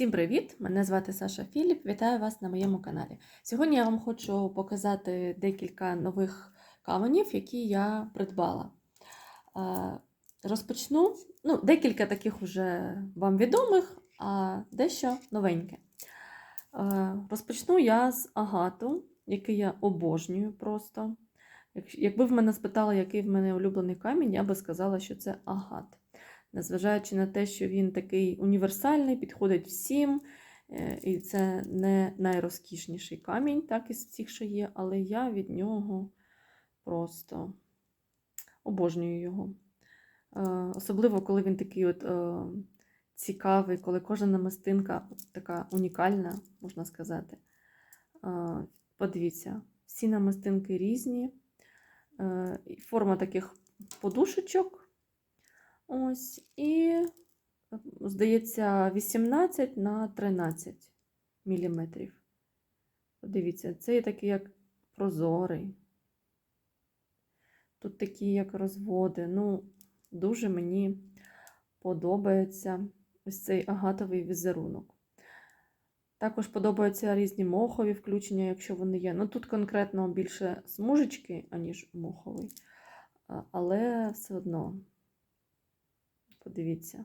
Всім привіт! Мене звати Саша Філіп. Вітаю вас на моєму каналі. Сьогодні я вам хочу показати декілька нових каменів, які я придбала. Розпочну ну, декілька таких вже вам відомих, а дещо новеньке. Розпочну я з агату, який я обожнюю просто. Якби в мене спитали, який в мене улюблений камінь, я би сказала, що це агат незважаючи на те, що він такий універсальний, підходить всім. е, І це не найрозкішніший камінь, так із всіх, що є, але я від нього просто обожнюю його. Е, Особливо, коли він такий от е, цікавий, коли кожна намистинка така унікальна, можна сказати. Подивіться, всі намистинки різні. Форма таких подушечок. Ось, і, здається, 18 на 13 міліметрів. Подивіться, це є такий як прозорий. Тут такі як розводи. Ну, дуже мені подобається ось цей агатовий візерунок. Також подобаються різні мохові включення, якщо вони є. Ну, тут конкретно більше смужечки, аніж моховий, але все одно. Подивіться.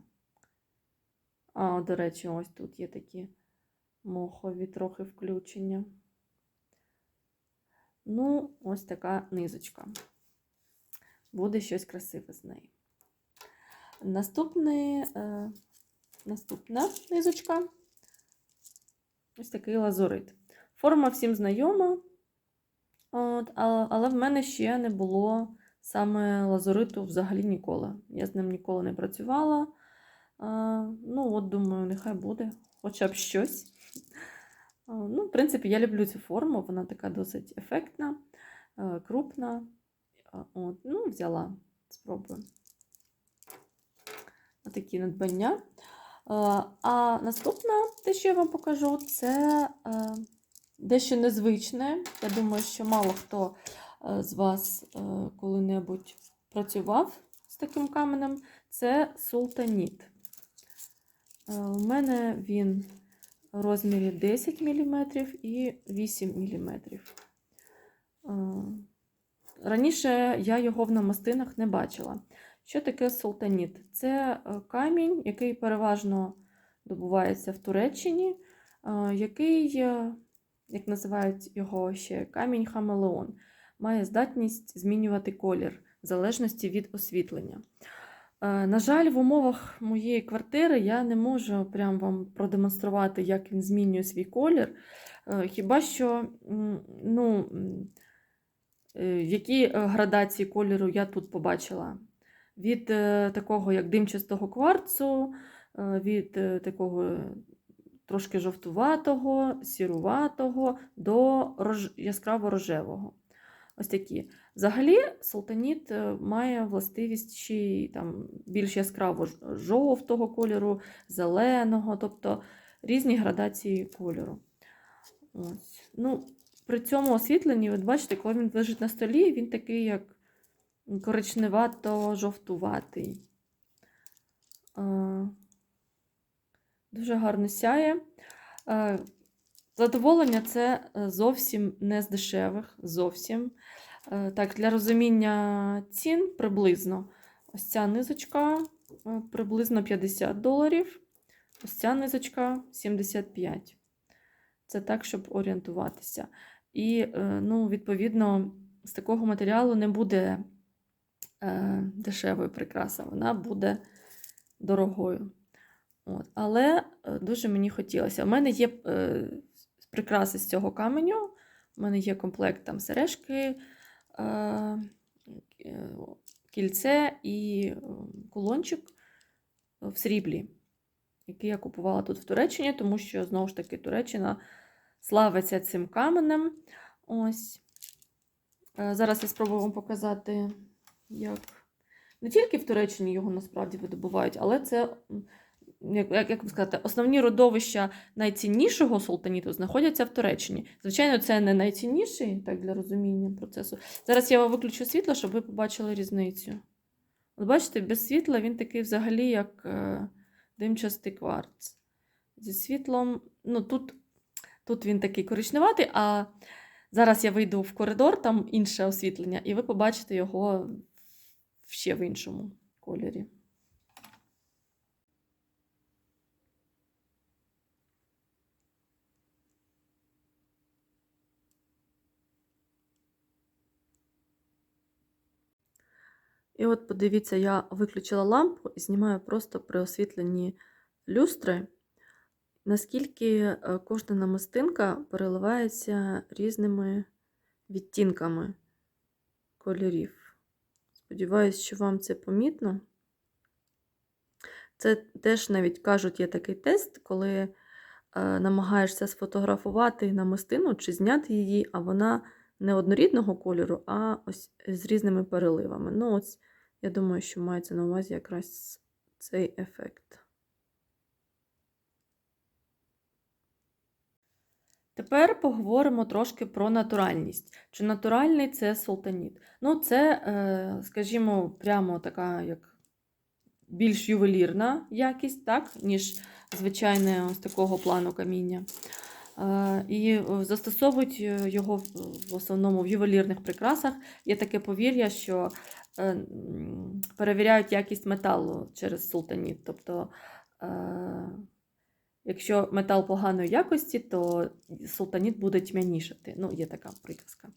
А, до речі, ось тут є такі мохові трохи включення. Ну, ось така низочка. Буде щось красиве з неї. Наступний, е, наступна низочка. Ось такий лазурит. Форма всім знайома, от, але в мене ще не було саме лазуриту взагалі ніколи. Я з ним ніколи не працювала. Ну, от, думаю, нехай буде хоча б щось. Ну, в принципі, я люблю цю форму, вона така досить ефектна, е, крупна. От, ну, взяла, спробую. Такі надбання. Е, А наступне, те, що я вам покажу, це е, дещо незвичне. Я думаю, що мало хто з вас е, коли-небудь працював з таким каменем. Це султаніт. Е, У мене він в розмірі 10 мм і 8 мм. Раніше я його в намистинах не бачила. Що таке султаніт? Це е, камінь, який переважно добувається в Туреччині, е, який, е, як називають його ще камінь хамелеон, має здатність змінювати колір в залежності від освітлення. Е, На жаль, в умовах моєї квартири я не можу прям вам продемонструвати, як він змінює свій колір. Е, Хіба що ну, е, які градації кольору я тут побачила? Від такого як димчастого кварцу, від такого трошки жовтуватого, сіруватого до яскраво рожевого. Ось такі. Взагалі, султаніт е, має властивість ще й там більш яскраво жовтого кольору, зеленого, тобто різні градації кольору. Ось. Ну, при цьому освітленні, ви бачите, коли він лежить на столі, він такий, як коричневато-жовтуватий. Е, Дуже гарно сяє. Задоволення це е, зовсім не з дешевих. Зовсім. Е, Так, для розуміння цін приблизно. Ось ця низочка е, приблизно 50 доларів. Ось ця низочка 75. Це так, щоб орієнтуватися. І, ну, відповідно, з такого матеріалу не буде дешевою прикраса, вона буде дорогою. От. Але е, дуже мені хотілося. У мене є е, прикраси з цього каменю. У мене є комплект там сережки, е, кільце і кулончик в сріблі, який я купувала тут в Туреччині, тому що, знову ж таки, Туреччина славиться цим каменем. Ось. Зараз я спробую вам показати, як не тільки в Туреччині його насправді видобувають, але це, як, як, сказати, основні родовища найціннішого султаніту знаходяться в Туреччині. Звичайно, це не найцінніший, так для розуміння процесу. Зараз я виключу світло, щоб ви побачили різницю. От бачите, без світла він такий взагалі, як е, димчастий кварц. зі світлом. Ну, тут, тут він такий коричневатий, а зараз я вийду в коридор, там інше освітлення, і ви побачите його ще в іншому кольорі. І от подивіться, я виключила лампу і знімаю просто при освітленні люстри, наскільки е, кожна намистинка переливається різними відтінками кольорів. Сподіваюсь, що вам це помітно. Це теж навіть кажуть, є такий тест, коли е, намагаєшся сфотографувати намистину чи зняти її, а вона не однорідного кольору, а ось з різними переливами. Ну, ось, я думаю, що мається на увазі якраз цей ефект. Тепер поговоримо трошки про натуральність. Чи натуральний це султаніт? Ну, це, е, скажімо, прямо така як більш ювелірна якість, так, ніж звичайне ось такого плану каміння. Е, І застосовують його в основному в ювелірних прикрасах. Є таке повір'я, що е, перевіряють якість металу через султаніт. Тобто, е, якщо метал поганої якості, то султаніт буде тьмянішати. Ну, є така приказка.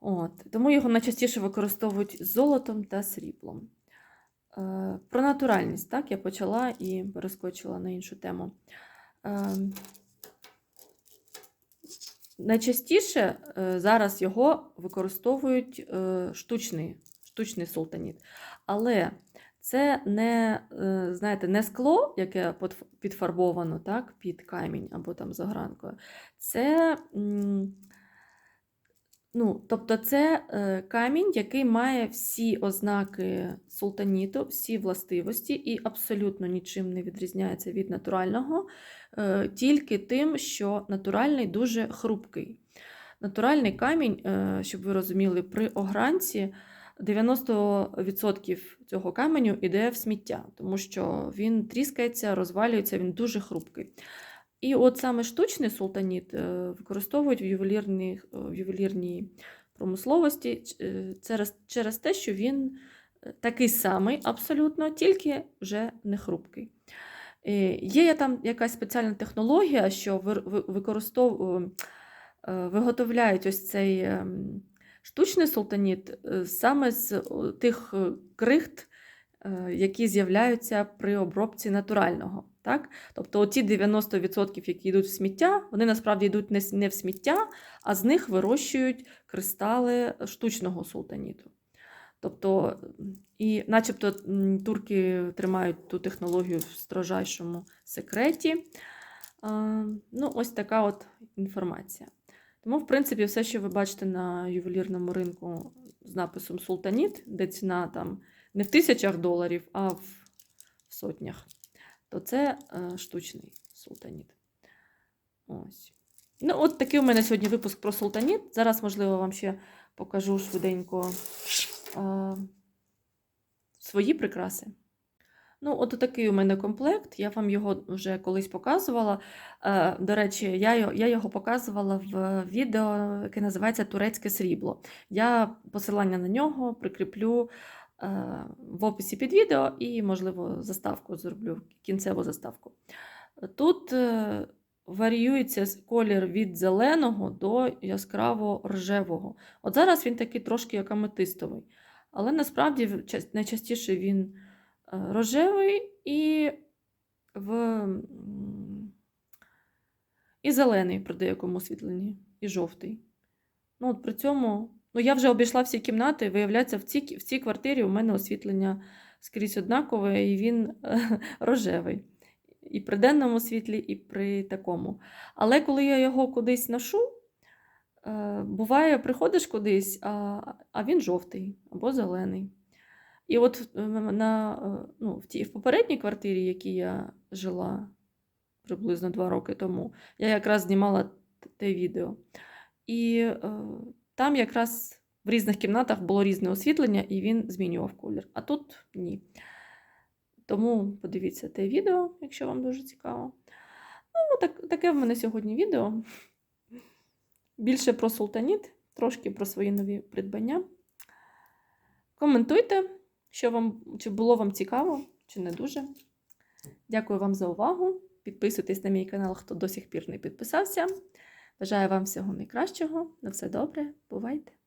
От. Тому його найчастіше використовують з золотом та сріблом. Е, Про натуральність, так, я почала і перескочила на іншу тему. Найчастіше е, зараз його використовують е, штучний, штучний султаніт. Але це не, е, знаєте, не скло, яке підфарбовано так, під камінь або там з огранкою. Це, ну, тобто це камінь, який має всі ознаки султаніту, всі властивості і абсолютно нічим не відрізняється від натурального, тільки тим, що натуральний дуже хрупкий. Натуральний камінь, е, щоб ви розуміли, при огранці 90% цього каменю йде в сміття, тому що він тріскається, розвалюється, він дуже хрупкий. І от саме штучний султаніт е, використовують в ювелірній, в ювелірній промисловості е, через, через те, що він е, такий самий абсолютно, тільки вже не хрупкий. Е, Є там якась спеціальна технологія, що ви- ви- використов... е, виготовляють ось цей ем, штучний султаніт е, саме з тих е, крихт, е, які з'являються при обробці натурального. Так? Тобто ті 90%, які йдуть в сміття, вони насправді йдуть не в сміття, а з них вирощують кристали штучного султаніту. Тобто, і начебто турки тримають ту технологію в строжайшому секреті. Ну, ось така от інформація. Тому, в принципі, все, що ви бачите на ювелірному ринку з написом Султаніт, де ціна там не в тисячах доларів, а в сотнях, то це е, штучний султаніт. Ось. Ну, от такий у мене сьогодні випуск про султаніт. Зараз, можливо, вам ще покажу швиденько е, свої прикраси. Ну, от такий у мене комплект. Я вам його вже колись показувала. Е, До речі, я, я його показувала в відео, яке називається Турецьке срібло. Я посилання на нього прикріплю е, в описі під відео і, можливо, заставку зроблю, кінцеву заставку. Тут варіюється колір від зеленого до яскраво рожевого. От зараз він такий трошки як аметистовий, але насправді найчастіше він е, рожевий і в і зелений при деякому освітленні, і жовтий. Ну, от при цьому, ну я вже обійшла всі кімнати, виявляється, в цій, в цій квартирі у мене освітлення скрізь однакове, і він рожевий. І при денному світлі, і при такому. Але коли я його кудись ношу, е, буває, приходиш кудись, а, а він жовтий або зелений. І от е, на, е, ну, в, тій, в попередній квартирі, в якій я жила приблизно два роки тому, я якраз знімала те відео. І е, там якраз в різних кімнатах було різне освітлення, і він змінював колір. А тут ні. Тому подивіться те відео, якщо вам дуже цікаво. Ну, так, таке в мене сьогодні відео. Більше про султаніт, трошки про свої нові придбання. Коментуйте, що вам, чи було вам цікаво, чи не дуже. Дякую вам за увагу. Підписуйтесь на мій канал, хто до сих пір не підписався. Бажаю вам всього найкращого. На все добре. Бувайте!